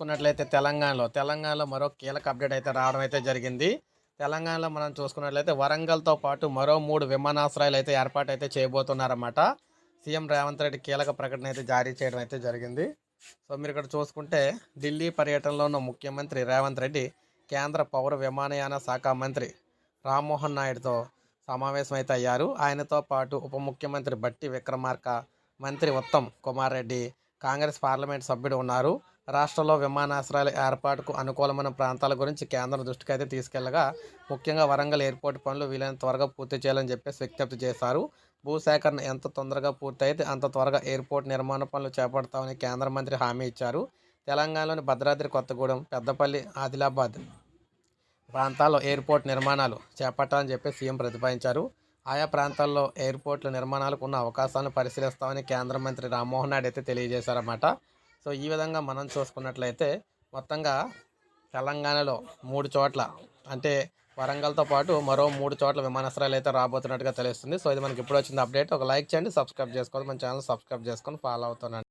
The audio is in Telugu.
చూసుకున్నట్లయితే తెలంగాణలో తెలంగాణలో మరో కీలక అప్డేట్ అయితే రావడం అయితే జరిగింది. తెలంగాణలో మనం చూసుకున్నట్లయితే వరంగల్తో పాటు మరో మూడు విమానాశ్రయాలు అయితే ఏర్పాటు అయితే చేయబోతున్నారన్నమాట. సీఎం రేవంత్ రెడ్డి కీలక ప్రకటన అయితే జారీ చేయడం అయితే జరిగింది. సో మీరు ఇక్కడ చూసుకుంటే ఢిల్లీ పర్యటనలో ఉన్న ముఖ్యమంత్రి రేవంత్ రెడ్డి కేంద్ర పౌర విమానయాన శాఖ మంత్రి రామ్మోహన్ నాయుడుతో సమావేశం అయితే అయ్యారు. ఆయనతో పాటు ఉప ముఖ్యమంత్రి బట్టి విక్రమార్క మంత్రి ఉత్తమ్ కుమార్ రెడ్డి కాంగ్రెస్ పార్లమెంట్ సభ్యుడు ఉన్నారు. రాష్ట్రంలో విమానాశ్రయాల ఏర్పాటుకు అనుకూలమైన ప్రాంతాల గురించి కేంద్రం దృష్టికి అయితే తీసుకెళ్ళగా ముఖ్యంగా వరంగల్ ఎయిర్పోర్ట్ పనులు వీలైనంత త్వరగా పూర్తి చేయాలని చెప్పేసి విజ్ఞప్తి చేశారు. భూసేకరణ ఎంత తొందరగా పూర్తయితే అంత త్వరగా ఎయిర్పోర్ట్ నిర్మాణ పనులు చేపడతామని కేంద్ర మంత్రి హామీ ఇచ్చారు. తెలంగాణలోని భద్రాద్రి కొత్తగూడెం పెద్దపల్లి ఆదిలాబాద్ ప్రాంతాల్లో ఎయిర్పోర్ట్ నిర్మాణాలు చేపట్టాలని చెప్పి సీఎం ప్రతిపాదించారు. ఆయా ప్రాంతాల్లో ఎయిర్పోర్ట్ల నిర్మాణాలకు ఉన్న అవకాశాలను పరిశీలిస్తామని కేంద్ర మంత్రి రామ్మోహన్ నాయుడు అయితే తెలియజేశారన్నమాట. సో ఈ విధంగా మనం చూసుకున్నట్లయితే మొత్తంగా తెలంగాణలో మూడు చోట్ల అంటే వరంగల్తో పాటు మరో మూడు చోట్ల విమానాశ్రయాలు అయితే రాబోతున్నట్టుగా తెలుస్తుంది. సో ఇది మనకి ఇప్పుడు వచ్చింది అప్డేట్. ఒక లైక్ చేయండి సబ్స్క్రైబ్ చేసుకోండి మన ఛానల్ సబ్స్క్రైబ్ చేసుకొని ఫాలో అవుతున్నాను